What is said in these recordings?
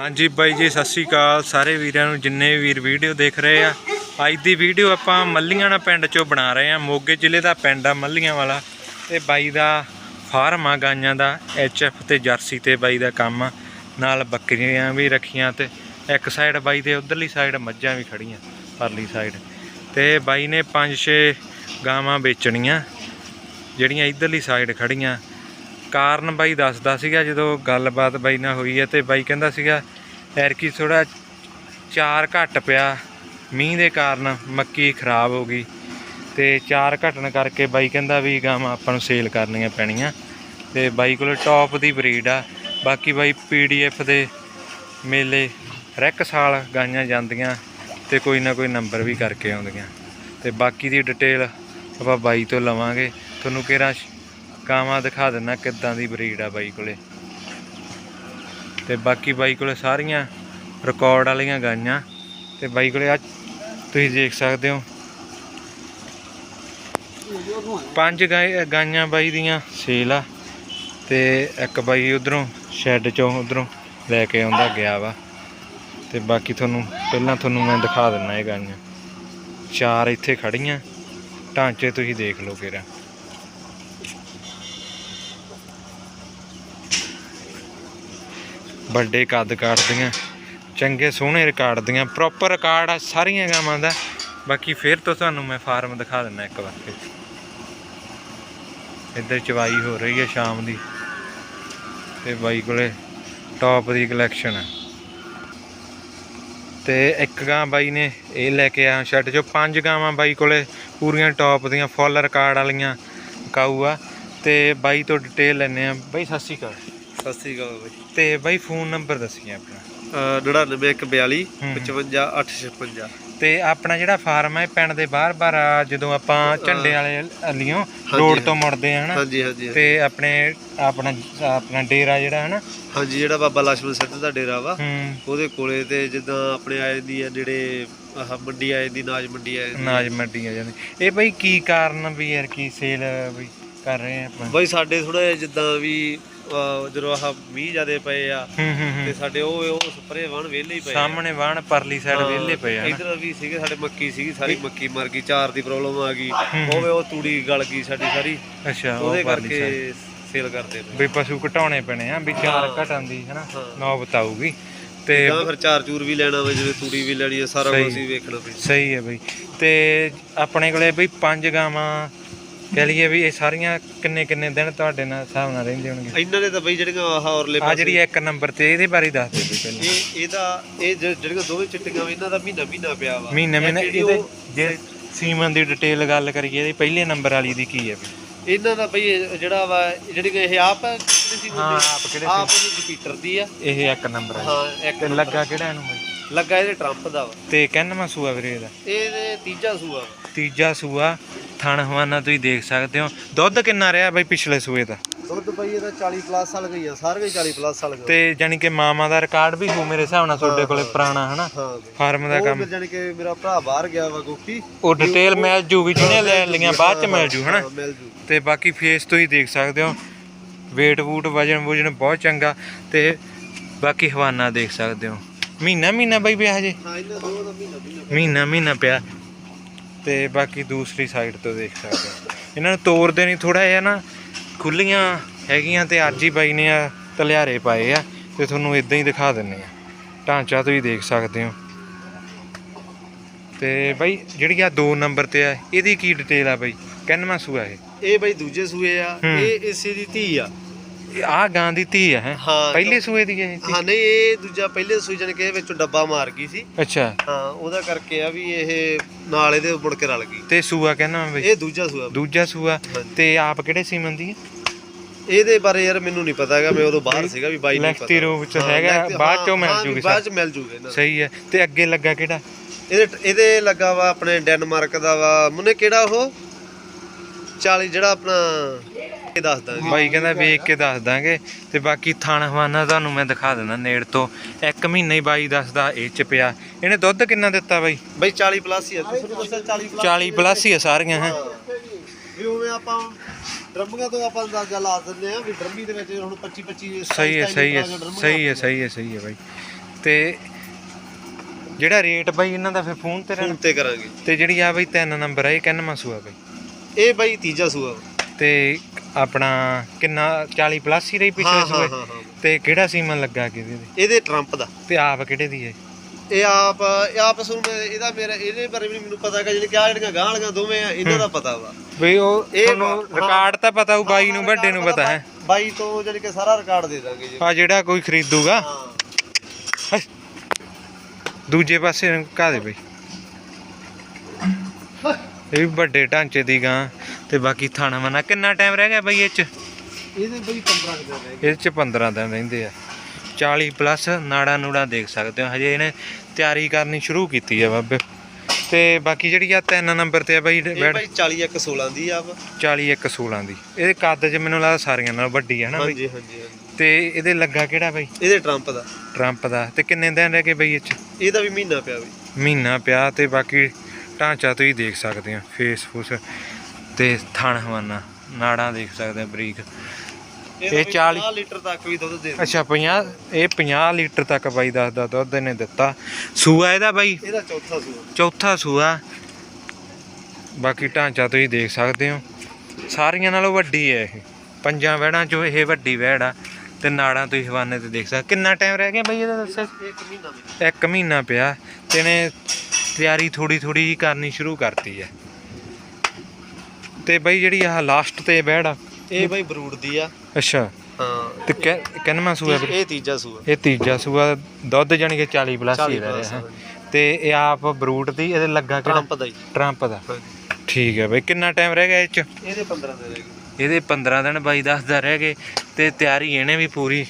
ਹਾਂਜੀ ਬਾਈ ਜੀ, ਸਤਿ ਸ਼੍ਰੀ ਅਕਾਲ। ਸਾਰੇ ਵੀਰਾਂ ਨੂੰ ਜਿੰਨੇ ਵੀਰ ਵੀਡੀਓ ਦੇਖ ਰਹੇ ਆ, ਅੱਜ ਦੀ ਵੀਡੀਓ ਆਪਾਂ ਮੱਲੀਆਣਾ ਪਿੰਡ ਚੋਂ ਬਣਾ ਰਹੇ ਆ। ਮੋਗੇ ਜ਼ਿਲ੍ਹੇ ਦਾ ਪਿੰਡ ਆ ਮੱਲੀਆਂ ਵਾਲਾ ਤੇ ਬਾਈ ਦਾ ਫਾਰਮ ਆ ਗਾਈਆਂ ਦਾ ਐਫ ਤੇ ਜਰਸੀ ਤੇ ਬਾਈ ਦਾ ਕੰਮ ਆ। ਨਾਲ ਬੱਕਰੀਆਂ ਵੀ ਰੱਖੀਆਂ ਤੇ ਇੱਕ ਸਾਈਡ ਬਾਈ ਦੇ ਉਧਰਲੀ ਸਾਈਡ ਮੱਝਾਂ ਵੀ ਖੜੀਆਂ, ਪਰਲੀ ਸਾਈਡ ਤੇ ਬਾਈ ਨੇ 5-6 ਗਾਵਾਂ ਵੇਚਣੀਆਂ, ਜਿਹੜੀਆਂ ਇਧਰਲੀ ਸਾਈਡ ਖੜੀਆਂ। ਕਾਰਨ ਬਾਈ ਦੱਸਦਾ ਸੀਗਾ, ਜਦੋਂ ਗੱਲਬਾਤ ਬਾਈ ਨਾਲ ਹੋਈ ਹੈ ਤੇ ਬਾਈ ਕਹਿੰਦਾ ਸੀਗਾ ਐਰਕੀ ਥੋੜਾ ਚਾਰ ਘੱਟ ਪਿਆ, ਮੀਂਹ ਦੇ ਕਾਰਨ ਮੱਕੀ ਖਰਾਬ ਹੋ ਗਈ। ਤੇ ਚਾਰ ਘਟਣ ਕਰਕੇ ਬਾਈ ਕਹਿੰਦਾ ਵੀ ਗਾਵਾਂ ਆਪਾਂ ਨੂੰ ਸੇਲ ਕਰਨੀਆਂ ਪੈਣੀਆਂ। ਤੇ ਬਾਈ ਕੋਲ ਟੌਪ ਦੀ ਬਰੀਡ ਆ। ਬਾਕੀ ਬਾਈ ਪੀਡੀਐਫ ਦੇ ਮੇਲੇ ਹਰ ਇੱਕ ਸਾਲ ਗਾਈਆਂ ਜਾਂਦੀਆਂ ਤੇ ਕੋਈ ਨਾ ਕੋਈ ਨੰਬਰ ਵੀ ਕਰਕੇ ਆਉਂਦੀਆਂ। ਤੇ ਬਾਕੀ ਦੀ ਡਿਟੇਲ ਆਪਾਂ ਬਾਈ ਤੋਂ ਲਵਾਂਗੇ। ਤੁਹਾਨੂੰ ਕਿਹੜਾ ਗਾਵਾਂ ਦਿਖਾ ਦਿੰਨਾ ਕਿੱਦਾਂ ਦੀ ਬਰੀਡ ਆ ਬਾਈ ਕੋਲੇ। ਤੇ ਬਾਕੀ ਬਾਈ ਕੋਲੇ ਸਾਰੀਆਂ ਰਿਕਾਰਡ ਵਾਲੀਆਂ ਗਾਈਆਂ। ਤੇ ਬਾਈ ਕੋਲੇ ਆ, ਤੁਸੀਂ ਦੇਖ ਸਕਦੇ ਹੋ। ਪੰਜ ਗਾਈ, ਗਾਈਆਂ ਬਾਈ ਦੀਆਂ ਸੇਲ ਆ। ਤੇ ਇੱਕ ਬਾਈ ਉਧਰੋਂ ਸ਼ੈੱਡ ਚੋਂ ਉਧਰੋਂ ਲੈ ਕੇ ਆਉਂਦਾ ਗਿਆ ਵਾ। ਤੇ ਬਾਕੀ ਤੁਹਾਨੂੰ, ਪਹਿਲਾਂ ਤੁਹਾਨੂੰ ਮੈਂ ਦਿਖਾ ਦਿੰਨਾ ਇਹ ਗਾਈਆਂ। ਚਾਰ ਇੱਥੇ ਖੜੀਆਂ ਢਾਂਚੇ ਤੁਸੀਂ ਦੇਖ ਲਓ ਕਿਰਾ ਵੱਡੇ ਕੱਦ ਕਾਟਦੀਆਂ ਚੰਗੇ ਸੋਹਣੇ ਰਿਕਾਰਡ ਦੀਆਂ। ਪ੍ਰੋਪਰ ਰਿਕਾਰਡ ਆ, ਸਾਰੀਆਂ ਗਾਵਾਂ ਦਾ। ਬਾਕੀ ਫਿਰ ਤੋਂ ਤੁਹਾਨੂੰ ਮੈਂ ਫਾਰਮ ਦਿਖਾ ਦਿੰਦਾ ਇੱਕ ਵਾਰ ਫਿਰ। ਇੱਧਰ ਚਵਾਈ ਹੋ ਰਹੀ ਹੈ ਸ਼ਾਮ ਦੀ। ਤੇ ਬਾਈ ਕੋਲੇ ਟੌਪ ਦੀ ਕਲੈਕਸ਼ਨ ਹੈ ਤੇ ਇੱਕ ਗਾਂ ਬਾਈ ਨੇ ਇਹ ਲੈ ਕੇ ਆ ਸ਼ੈੱਡ ਜੋ ਪੰਜ ਗਾਵਾਂ ਬਾਈ ਕੋਲੇ ਪੂਰੀਆਂ ਟੌਪ ਦੀਆਂ ਫੁੱਲ ਰਿਕਾਰਡ ਵਾਲੀਆਂ ਕਾਊ ਆ। ਤੇ ਬਾਈ ਤੋਂ ਡਿਟੇਲ ਲੈਣੇ ਆ। ਬਾਈ, ਸਤਿ ਸ਼੍ਰੀ ਅਕਾਲ। ਸਤਿ ਸ੍ਰੀ ਅਕਾਲ ਬਾਈ। ਤੇ ਬਾਈ ਫੋਨ ਨੰਬਰ ਦੱਸੀਏ ਆਪਣਾ। 99142 ਤੇ ਆਪਣਾ ਜਿਹੜਾ ਫਾਰਮ ਹੈ ਪਿੰਡ ਦੇ ਬਾਹਰ-ਬਾਹਰ ਜਦੋਂ ਆਪਾਂ ਝੰਡੇ ਵਾਲੇ ਅਲੀਓ ਰੋਡ ਤੋਂ ਮੁੜਦੇ ਆ ਤੇ ਆਪਣੇ ਆਪਣਾ ਆਪਣਾ ਡੇਰਾ ਜਿਹੜਾ ਹਨਾ? ਹਾਂਜੀ ਜਿਹੜਾ ਬਾਬਾ ਲక్ష్ਮਣ ਸਿੰਘ ਦਾ ਡੇਰਾ ਵਾ ਉਹਦੇ ਕੋਲੇ ਤੇ ਜਿੱਦਾਂ ਆਪਣੇ ਆਏ ਦੀ ਆ ਜਿਹੜੇ ਆਹ ਮੰਡੀ ਆਏ ਦੀ ਨਾਜ ਮੰਡੀ ਆਏ ਦੀ। ਅਨਾਜ ਮੰਡੀ ਆ ਜਾਂਦੀ। ਇਹ ਬਈ ਕੀ ਕਾਰਨ ਵੀ ਯਾਰ ਕੀ ਸੇਲ ਬਈ ਕਰ ਰਹੇ ਆ ਬਾਈ ਸਾਡੇ ਥੋੜਾ ਜਿਹਾ ਜਿੱਦਾਂ ਵੀ ਜਦੋਂ ਆਹ ਮੀਂਹ ਜਿਆਦੇ ਪਏ ਆ ਹੂੰ ਹੂੰ ਤੇ ਸਾਡੇ ਉਹ ਉਹ ਸਪਰੇ ਵਣ ਵਿਹਲੇ ਹੀ ਪਏ ਆ। ਸਾਹਮਣੇ ਵਾਣ ਪਰਲੀ ਸਾਈਡ ਵਿਹਲੇ ਪਏ ਆ ਨਾ ਇੱਧਰ ਵੀ ਸੀਗੇ ਸਾਡੇ ਮੱਕੀ ਸੀਗੀ ਸਾਰੀ ਮੱਕੀ ਮਰ ਗਈ ਚਾਰ ਦੀ ਪ੍ਰੋਬਲਮ ਆ ਗਈ। ਉਹ ਵੇ ਉਹ ਤੂੜੀ ਗਲ ਗਈ ਸਾਡੀ ਸਾਰੀ ਅੱਛਾ ਉਹ ਉਹਦੇ ਪਰਲੀ side। ਕਰਕੇ ਸੇਲ ਕਰਦੇ ਨੇ ਵੀ ਪਸ਼ੂ ਘਟਾਉਣੇ ਪੈਣੇ ਆ ਵੀ ਚਾਰ। ਘਟਣ ਦੀ ਹਨਾ ਹਾਂ। ਨੌਬਤ ਆਊਗੀ ਤੇ ਜਾਂ ਫਿਰ ਚਾਰ ਚੂਰ ਵੀ ਲੈਣਾ ਵਾ ਜਿਵੇਂ ਤੂੜੀ ਵੀ ਲੈਣੀ ਆ ਸਾਰਾ। ਕੁਝ ਹੀ ਵੇਖਣਾ ਪੈਂਦਾ ਸਹੀ ਹੈ ਬਈ ਤੇ ਆਪਣੇ ਕੋਲੇ ਬਈ ਪੰਜ ਗਾਵਾਂ ਕਹ ਲਈਏ ਵੀ ਇਹ ਸਾਰੀਆਂ ਕਿੰਨੇ ਕਿੰਨੇ ਦਿਨ ਤੁਹਾਡੇ ਨਾਲ ਹਿਸਾਬ ਨਾਲ ਰਹਿੰਦੇ ਹੋਣਗੇ? ਇਹਨਾਂ ਨੇ ਤਾਂ ਬਈ ਜਿਹੜੀਆਂ ਆਹ ਔਰਲੇ ਆ ਜਿਹੜੀ ਇੱਕ ਨੰਬਰ ਤੇ ਇਹਦੇ ਬਾਰੇ ਦੱਸ ਦਿਓ ਪਹਿਲਾਂ। ਇਹ ਇਹਦਾ ਇਹ ਜ- ਜਿਹੜੀਆਂ ਦੋਵੇਂ ਚਿੱਟੀਆਂ ਵਾ, ਇਹਨਾਂ ਦਾ ਮਹੀਨਾ ਮਹੀਨਾ ਪਿਆ ਵਾ। ਮਹੀਨੇ ਮਹੀਨੇ ਜਿਹੜੀ ਇਹਦੇ ਉਹ- ਜੇ ਸੀਮਨ ਦੀ ਡਿਟੇਲ ਗੱਲ ਕਰੀਏ ਇਹਦੇ ਪਹਿਲੇ ਨੰਬਰ ਵਾਲੀ ਦੀ ਕੀ ਹੈ ਬਈ ਇਹਨਾਂ ਦਾ ਬਈ ਇਹ ਜਿਹੜਾ ਵਾ ਜਿਹੜੀ ਕਿ ਇਹ ਆਪ ਕਿਹੜੀ ਸੀ ਹਾਂ, ਆਪ ਕਿਹੜੇ? ਆਪ ਇਹ ਜੁਪੀਟਰ ਦੀ ਆ। ਇਹ ਇੱਕ ਨੰਬਰ ਹੈ ਹਾਂ ਇੱਕ ਤੇ ਲੱਗਾ ਕਿਹੜਾ ਇਹਨੂੰ ਬਈ? ਲੱਗਾ ਇਹਦੇ ਟਰੰਪ ਦਾ ਵਾ। ਤੇ ਕਿੰਨਵਾਂ ਸੂਆ ਵੀਰੇ ਇਹਦਾ? ਇਹਦੇ ਤੀਜਾ ਸੂਆ ਵਾ। ਤੀਜਾ ਸੂਆ। ਥਣ ਹਵਾਨਾ ਤੁਸੀਂ ਦੇਖ ਸਕਦੇ ਹੋ। ਦੁੱਧ ਕਿੰਨਾ ਰਿਹਾ ਬਈ ਪਿਛਲੇ ਸੂਏ ਦਾ? ਦੁੱਧ ਬਈ ਇਹਦਾ 40 ਪਲੱਸ ਸਾਲ ਗਈ ਆ ਸਾਰੇ 40 ਪਲੱਸ ਸਾਲ ਗਏ ਤੇ ਜਾਨੀ ਕਿ ਮਾਮਾ ਦਾ ਰਿਕਾਰਡ ਵੀ ਹੋ ਮੇਰੇ ਹਿਸਾਬ ਨਾਲ ਤੁਹਾਡੇ ਕੋਲੇ ਪੁਰਾਣਾ ਹਨਾ? ਹਾਂ ਬਈ। ਫਾਰਮ ਦਾ ਉਹ ਕੰਮ। ਫਿਰ ਜਾਣੀ ਕਿ ਮੇਰਾ ਭਰਾ ਬਾਹਰ ਗਿਆ ਵਾ ਗੋਪੀ। ਉਹ ਡਿਟੇਲ ਮਿਲ ਜੂਗੀ ਜਿਹਨੇ ਲੈ ਲਈਆਂ ਬਾਅਦ ਚ ਮਿਲ ਜੂ ਹਨਾ? ਹਾਂ, ਮਿਲ ਜੂ। ਤੇ ਬਾਕੀ ਫੇਸ ਤੁਸੀਂ ਦੇਖ ਸਕਦੇ ਹੋ। weight ਵੂਟ ਵਜਨ ਵੁਜਨ ਬਹੁਤ ਚੰਗਾ। ਤੇ ਬਾਕੀ ਹਵਾਨਾ ਦੇਖ ਸਕਦੇ ਹੋ। ਮਹੀਨਾ ਮਹੀਨਾ ਬਈ ਪਿਆ ਹਜੇ? ਹਾਂ ਇਹਨਾਂ ਦੋ ਦਾ ਮਹੀਨਾ ਮਹੀਨਾ ਮਹੀਨਾ ਮਹੀਨਾ ਪਿਆ। ਤੇ ਬਾਕੀ ਦੂਸਰੀ ਸਾਈਡ ਤੋਂ ਦੇਖ ਸਕਦੇ ਹੋ। ਇਹਨਾਂ ਨੂੰ ਤੋੜਦੇ ਨਹੀਂ ਥੋੜਾ ਜਿਹਾ ਨਾ ਖੁੱਲੀਆਂ ਹੈਗੀਆਂ ਤੇ ਅੱਜ ਹੀ ਬਾਈ ਨੇ ਆ ਤਲਿਆਰੇ ਪਾਏ ਆ ਤੇ ਤੁਹਾਨੂੰ ਇਦਾਂ ਹੀ ਦਿਖਾ ਦਿੰਨੇ ਆ ਢਾਂਚਾ ਤੁਸੀਂ ਦੇਖ ਸਕਦੇ ਹੋ। ਤੇ ਬਾਈ ਜਿਹੜੀ ਆ 2 ਨੰਬਰ ਤੇ ਆ ਇਹਦੀ ਕੀ ਡਿਟੇਲ ਆ ਬਾਈ? ਕਿੰਨਵਾਂ ਸੂਆ ਇਹ? ਇਹ ਬਈ ਦੂਜੇ ਸੂਏ ਆ। ਇਹ ਇਸੇ ਦੀ ਧੀ ਆ। ਆ ਗਾਂ ਦੀ ਧੀ ਹੈ ਹਾਂ? ਪਹਿਲੇ ਸੂਏ ਦੀ ਹੈ ਇਹ ਧੀ? ਹਾਂ ਨਹੀਂ ਇਹ ਦੂਜਾ ਪਹਿਲੇ ਸੂਈ ਜਾਣੀ ਕਿ ਵਿੱਚੋਂ ਡੱਬਾ ਮਾਰ ਗਈ ਸੀ। ਅੱਛਾ। ਹਾਂ ਉਹਦਾ ਕਰਕੇ ਆ ਵੀ ਇਹ ਨਾਲ ਇਹਦੇ ਮੁੜ ਕੇ ਰਲ ਗਈ। ਤੇ ਸੂਆ ਕਹਿੰਦਾ ਬਈ ਇਹ ਦੂਜਾ ਸੂਆ। ਦੂਜਾ ਸੂਆ। ਹਾਂਜੀ। ਤੇ ਆਪ ਕਿਹੜੇ ਸੀਮਨ ਦੀ ਹੈ? ਇਹਦੇ ਬਾਰੇ ਯਾਰ ਮੈਨੂੰ ਨਹੀਂ ਪਤਾ ਹੈਗਾ ਮੈਂ ਉਦੋਂ ਬਾਹਰ ਸੀਗਾ ਵੀ ਬਾਈ ਨੂੰ ਪਤਾ। ਲਿਖਤੀ ਰੂਪ ਚ ਹਾਂ, ਹੈਗਾ, ਲਿਖਤੀ- ਬਾਅਦ ਚੋਂ ਮਿਲ ਹਾਂ, ਜੂਗੀ ਬਾਅਦ ਚ ਮਿਲ ਜੂਗੇ ਇਹਨਾਂ। ਸਹੀ ਹੈ। ਤੇ ਅੱਗੇ ਲੱਗਾ ਕਿਹੜਾ? ਇਹਦੇ ਇਹਦੇ ਲੱਗਾ ਵਾ ਆਪਣੇ ਡੈਨਮਾਰਕ ਦਾ ਵਾ ਮੁੰਨੇ ਕਿਹੜਾ ਉਹ? 40 ਜਿਹੜਾ ਆਪਣਾ ਇਹ ਦੱਸ ਦਾਂਗੇ। ਬਾਈ ਕਹਿੰਦਾ ਵੇਖ ਕੇ ਦੱਸ ਦਾਂਗੇ ਤੇ ਬਾਕੀ ਥਣ ਹਵਾਨਾ ਤੁਹਾਨੂੰ ਮੈਂ ਦਿਖਾ ਦਿੰਦਾ ਨੇੜ ਤੋਂ। ਇੱਕ ਮਹੀਨਾ ਹੀ ਬਾਈ ਦੱਸਦਾ ਇਹ ਚ ਪਿਆ। ਇਹਨੇ ਦੁੱਧ ਕਿੰਨਾ ਦਿੱਤਾ ਬਾਈ? ਬਈ 40 ਪਲੱਸ ਹੀ ਆ ਤੁਸੀਂ ਦੱਸਿਆ 40 ਪਲੱਸ 40 ਪਲੱਸ ਹੀ ਆ ਸਾਰੀਆਂ ਹੈ। ਵੀ ਉਵੇਂ ਆਪਾਂ ਡਰਮੀਆਂ ਤੋਂ ਆਪਾਂ ਅੰਦਾਜ਼ਾ ਲਾ ਦਿੰਦੇ ਆ ਵੀ ਡਰਮੀ ਦੇ ਵਿੱਚ ਹੁਣ 25 25 ਸਹੀ ਹੈ ਸਹੀ ਹੈ ਸਹੀ ਹੈ ਸਹੀ ਹੈ ਸਹੀ ਹੈ ਬਾਈ। ਤੇ ਜਿਹੜਾ ਰੇਟ ਬਾਈ ਇਹਨਾਂ ਦਾ ਫਿਰ ਫੋਨ ਤੇ ਫੋਨ ਰਹਿਣਾ ਤੇ ਕਰਾਂਗੇ। ਤੇ ਜਿਹੜੀ ਆ ਬਾਈ ਤਿੰਨ ਨੰਬਰ ਆ ਇਹ ਕਿੰਨਵਾਂ ਸੂਆ ਬਾਈ? ਇਹ ਬਾਈ ਤੀਜਾ ਸੂਆ। ਤੇ ਆਪਣਾ ਕਿੰਨਾ 40 ਪਲੱਸ ਹੀ ਰਹੀ ਪਿਛਲੇ ਹਾਂ ਸੂਏ? ਹਾਂ ਹਾਂ। ਤੇ ਕਿਹੜਾ ਸੀਮਨ ਲੱਗਾ ਕਿਹਦੇ ਦੇ? ਇਹਦੇ ਟਰੰਪ ਦਾ। ਤੇ ਆਪ ਕਿਹੜੇ ਦੀ ਹੈ? ਇਹ ਆਪ ਇਹ ਆਪ ਸੁਣ ਮੈਂ ਇਹਦਾ ਮੇਰਾ ਇਹਦੇ ਬਾਰੇ ਵੀ ਨੀ ਮੈਨੂੰ ਪਤਾ ਕਿ ਜਿਹੜੀ ਕਿ ਆਹ ਜਿਹੜੀਆਂ ਗਾਂ ਵਾਲੀਆਂ ਦੋਵੇਂ ਆ ਇਹਨਾਂ ਦਾ ਪਤਾ ਵਾ। ਬਈ ਉਹ ਇਹ ਤੁਹਾਨੂੰ ਹਾਂ। ਰਿਕਾਰਡ ਤਾਂ ਪਤਾ ਉਹ ਬਾਈ ਨੂੰ ਵੱਡੇ ਨੂੰ ਪਤਾ ਹੈ। ਬਾਈ ਤੋਂ ਜਿਹੜੀ ਕਿ ਸਾਰਾ ਰਿਕਾਰਡ ਦੇ ਦਾਂਗੇ ਜੀ। ਆ ਜਿਹੜਾ ਕੋਈ ਖਰੀਦੂਗਾ। ਹਾਂ। ਦੂਜੇ ਪਾਸੇ ਘਾ ਦੇ ਬਈ? ਇਹ ਵੀ ਵੱਡੇ ਢਾਂਚੇ ਦੀ ਗਾਂ ਤੇ ਬਾਕੀ ਥਾਣਾ ਮਨਾ ਕਿੰਨਾ ਟਾਈਮ ਰਹਿ ਗਿਆ ਬਈ ਇਹ ਚ? ਇਹਦੇ ਬਾਈ 15 ਕੁ ਦਿਨ ਰਹਿ ਗਏ। ਇਹਦੇ ਚ 15 ਦਿਨ ਰਹਿੰਦੇ ਆ। 40 ਪਲੱਸ ਨਾੜਾ ਨੂੜਾ ਦੇਖ ਸਕਦੇ ਹੋ। ਹਜੇ ਇਹਨੇ ਤਿਆਰੀ ਕਰਨੀ ਸ਼ੁਰੂ ਕੀਤੀ ਆ ਬਾਬੇ। ਤੇ ਬਾਕੀ ਜਿਹੜੀ ਆ ਤਿੰਨ ਨੰਬਰ ਤੇ ਆ ਬਈ ਇਹ ਬੈਡ ਬਾਈ 40 ਇੱਕ 16 ਦੀ ਆ ਵਾ 40 ਇੱਕ 16 ਦੀ। ਇਹਦੇ ਕੱਦ ਚ ਮੈਨੂੰ ਲੱਗਦਾ ਸਾਰੀਆਂ ਨਾਲ ਵੱਡੀ ਹੈ ਨਾ ਬਈ। ਹਾਂਜੀ ਹਾਂਜੀ ਤੇ ਇਹਦੇ ਲੱਗਾ ਕਿਹੜਾ ਬਈ? ਇਹਦੇ ਟਰੰਪ ਦਾ। ਟਰੰਪ ਦਾ। ਤੇ ਕਿੰਨੇ ਦਿਨ ਰਹਿ ਗਏ ਬਈ ਇਹ ਚ? ਇਹਦਾ ਵੀ ਮਹੀਨਾ ਪਿਆ ਬਈ। ਮਹੀਨਾ ਪਿਆ ਤੇ ਬਾਕੀ ਢਾਂਚਾ ਤੁਸੀਂ ਦੇਖ ਸਕਦੇ ਆ ਫੇਸ ਫੂਸ ਤੇ ਥਣ ਹਵਾਨਾ ਨਾੜਾਂ ਦੇਖ ਸਕਦੇ ਆ ਬਰੀਕ। ਇਹ ਵੀ 40 50 ਲੀਟਰ ਤੱਕ ਵੀ ਦੁੱਧ ਦੇ ਅੱਛਾ 50 ਇਹ 50 ਲੀਟਰ ਤੱਕ ਬਾਈ ਦੱਸਦਾ ਦੁੱਧ ਇਹਨੇ ਦਿੱਤਾ। ਸੂਆ ਇਹਦਾ ਬਾਈ? ਇਹਦਾ ਚੌਥਾ ਸੂਆ। ਚੌਥਾ ਸੂਆ। ਬਾਕੀ ਢਾਂਚਾ ਤੁਸੀਂ ਦੇਖ ਸਕਦੇ ਹੋ। ਸਾਰੀਆਂ ਨਾਲੋਂ ਵੱਡੀ ਹੈ ਇਹ। ਪੰਜਾਂ ਵਹਿੜਾਂ ਚੋਂ ਇਹ ਵੱਡੀ ਵਹਿੜ ਆ ਤੇ ਨਾੜਾਂ ਤੁਸੀਂ ਹਵਾਨੇ ਤੇ ਦੇਖ ਸਕਦੇ ਕਿੰਨਾ ਟਾਈਮ ਰਹਿ ਗਿਆ ਬਈ ਇਹਦਾ ਦੱਸਿਆ? ਇੱਕ ਮਹੀਨਾ ਮਹੀਨਾ ਪਿਆ। ਤੇ ਇਹਨੇ ਤਿਆਰੀ ਥੋੜੀ ਥੋੜੀ ਜੀ ਕਰਨੀ ਸ਼ੁਰੂ ਕਰਤੀ ਹੈ। ਤੇ ਬਈ ਜਿਹੜੀ ਆਹ ਲਾਸਟ ਤੇ ਬੈੜ ਆ ਇਹ ਬਾਈ ਬਰੂਡ ਦੀ ਆ। ਅੱਛਾ। ਹਾਂ। ਤੇ ਕਿੰਨਵਾਂ ਸੂਆ? ਇਹ ਤੀਜਾ ਸੂਆ। ਇਹ ਤੀਜਾ ਸੂਆ ਦੁੱਧ ਜਾਣੀ ਕਿ 40 ਪਲੱਸ 40 ਹੀ ਰਹਿ plus, ਰਿਹਾ ਹੈ। ਤੇ ਇਹ ਆਪ ਬਰੂਟ ਦੀ ਇਹਦੇ ਲੱਗਾ ਕਿਹੜਾ? ਟਰੰਪ ਦਾ ਹੀ। ਟਰੰਪ ਦਾ। ਠੀਕ ਹੈ ਬਈ ਕਿੰਨਾ ਟਾਈਮ ਰਹਿ ਗਿਆ ਇਹ ਚ? ਇਹਦੇ 15 ਦਿਨ ਰਹਿ ਗਏ। ਇਹਦੇ 15 ਦਿਨ ਬਾਈ ਦੱਸਦਾ ਰਹਿ ਗਏ ਤੇ ਤਿਆਰੀ ਇਹਨੇ ਵੀ ਪੂਰੀ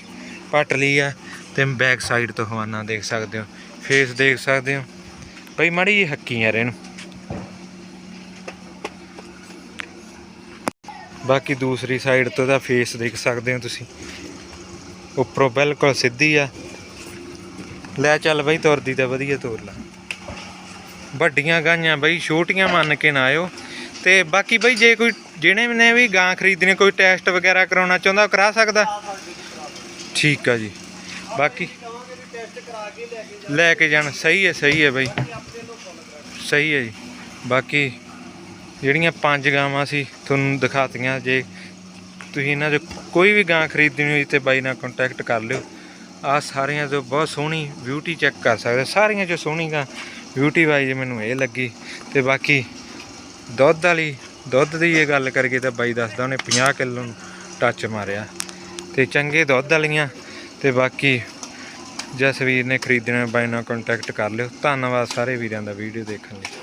ਪੱਟ ਲਈ ਆ। ਤੇ ਬੈਕ ਸਾਈਡ ਤੋਂ ਹਵਾਨਾ ਦੇਖ ਸਕਦੇ ਹੋ ਫੇਸ ਦੇਖ ਸਕਦੇ ਹੋ। ਬਈ ਮਾੜੀ ਜੀ ਹੱਕੀ ਯਾਰ ਇਹਨੂੰ। ਬਾਕੀ ਦੂਸਰੀ ਸਾਈਡ ਤੋਂ ਦਾ ਫੇਸ ਦੇਖ ਸਕਦੇ ਹੋ ਤੁਸੀਂ। ਉੱਪਰੋਂ ਬਿਲਕੁਲ ਸਿੱਧੀ ਆ। ਲੈ ਚੱਲ ਬਈ ਤੁਰਦੀ ਤਾਂ ਵਧੀਆ ਤੁਰ ਲਾ। ਵੱਡੀਆਂ ਗਾਈਆਂ ਬਈ, ਛੋਟੀਆਂ ਮੰਨ ਕੇ ਨਾ ਆਇਓ। ਤੇ ਬਾਕੀ ਬਈ ਜੇ ਕੋਈ, ਜਿਹਨੇ ਨੇ ਵੀ ਗਾਂ ਖਰੀਦਣੀ, ਕੋਈ ਟੈਸਟ ਵਗੈਰਾ ਕਰਾਉਣਾ ਚਾਹੁੰਦਾ, ਉਹ ਕਰਾ ਸਕਦਾ। ਠੀਕ ਆ ਜੀ। ਬਾਕੀ ਲੈ ਕੇ ਜਾਣ। ਸਹੀ ਹੈ ਸਹੀ ਹੈ ਬਈ। ਸਹੀ ਹੈ ਜੀ। ਬਾਕੀ ਜਿਹੜੀਆਂ ਪੰਜ ਗਾਵਾਂ ਸੀ ਤੁਹਾਨੂੰ ਦਿਖਾਤੀਆਂ, ਜੇ ਤੁਸੀਂ ਇਹਨਾਂ 'ਚੋਂ ਕੋਈ ਵੀ ਗਾਂ ਖਰੀਦਣੀ ਹੋਈ ਤੇ ਬਾਈ ਨਾਲ ਕੰਟੈਕਟ ਕਰ ਲਿਓ। ਆ ਸਾਰੀਆਂ ਤੋਂ ਬਹੁਤ ਸੋਹਣੀ ਬਿਊਟੀ ਚੈੱਕ ਕਰ ਸਕਦੇ ਸਾਰੀਆਂ 'ਚੋਂ ਸੋਹਣੀ ਗਾਂ ਬਿਊਟੀ ਵਾਈਜ਼ ਮੈਨੂੰ ਇਹ ਲੱਗੀ। ਤੇ ਬਾਕੀ ਦੁੱਧ ਵਾਲੀ, ਦੁੱਧ ਦੀ ਇਹ ਗੱਲ ਕਰੀਏ ਤਾਂ ਬਾਈ ਦੱਸਦਾ ਉਹਨੇ 50 ਕਿਲੋ ਨੂੰ ਟੱਚ ਮਾਰਿਆ। ਤੇ ਚੰਗੇ ਦੁੱਧ ਵਾਲੀਆਂ। ਤੇ ਬਾਕੀ ਜਸਵੀਰ ਨੇ ਖਰੀਦਣਾ, ਬਾਈ ਨਾਲ ਕੰਟੈਕਟ ਕਰ ਲਿਓ। ਧੰਨਵਾਦ ਸਾਰੇ ਵੀਰਾਂ ਦਾ ਵੀਡੀਓ ਦੇਖਣ ਲਈ।